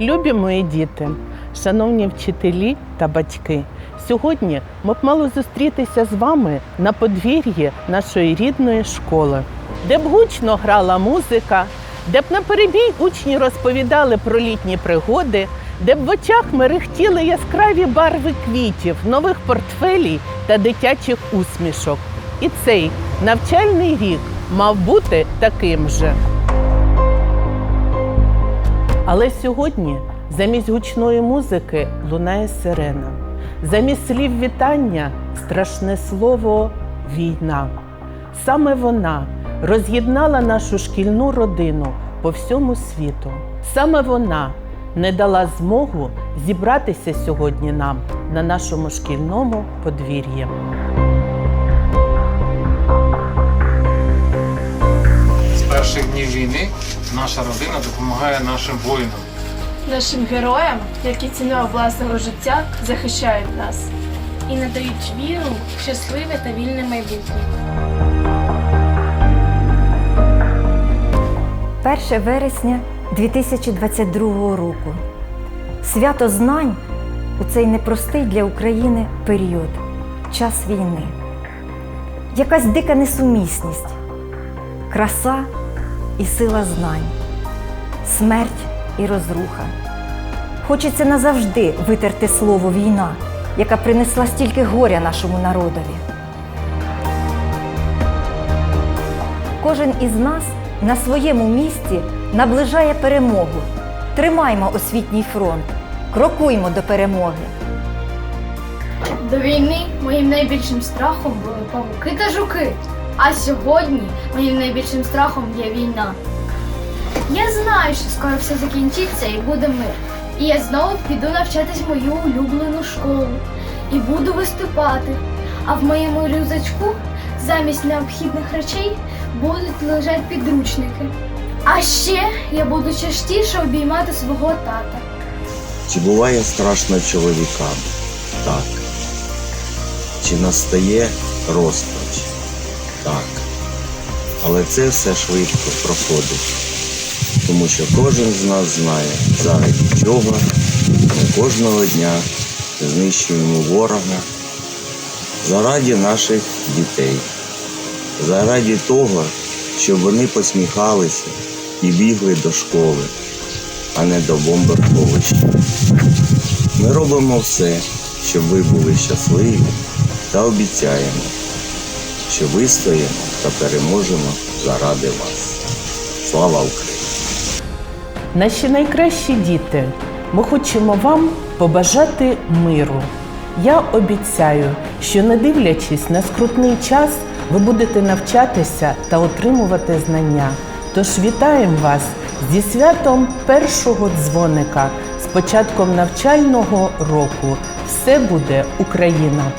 Любі мої діти, шановні вчителі та батьки, сьогодні ми б мали зустрітися з вами на подвір'ї нашої рідної школи, де б гучно грала музика, де б на перебій учні розповідали про літні пригоди, де б в очах мерехтіли яскраві барви квітів, нових портфелій та дитячих усмішок. І цей навчальний рік мав бути таким же. Але сьогодні замість гучної музики лунає сирена. Замість слів вітання страшне слово війна. Саме вона роз'єднала нашу шкільну родину по всьому світу. Саме вона не дала змогу зібратися сьогодні нам на нашому шкільному подвір'ї. Перших війни наша родина допомагає нашим воїнам. Нашим героям, які ціною власного життя захищають нас. і надають віру в щасливе та вільне майбутнє. 1 вересня 2022 року. Свято знань у цей непростий для України період, час війни. Якась дика несумісність, краса і сила знань, смерть і розруха. Хочеться назавжди витерти слово війна, яка принесла стільки горя нашому народові. Кожен із нас на своєму місці наближає перемогу. Тримаймо освітній фронт, крокуймо до перемоги. До війни моїм найбільшим страхом були павуки та жуки. А сьогодні моїм найбільшим страхом є війна. Я знаю, що скоро все закінчиться і буде мир. І я знову піду навчатись мою улюблену школу і буду виступати. А в моєму рюкзачку замість необхідних речей будуть лежати підручники. А ще я буду частіше обіймати свого тата. Чи буває страшно чоловікам? Так. Чи настає розпач? Так. Але це все швидко проходить. Тому що кожен з нас знає, заради чого ми кожного дня знищуємо ворога заради наших дітей, заради того, щоб вони посміхалися і бігли до школи, а не до бомбосховища. Ми робимо все, щоб ви були щасливі та обіцяємо, що вистоїмо та переможемо заради вас. Слава Україні! Наші найкращі діти, ми хочемо вам побажати миру. Я обіцяю, що не дивлячись на скрутний час, ви будете навчатися та отримувати знання. Тож вітаємо вас зі святом першого дзвоника, з початком навчального року. Все буде Україна!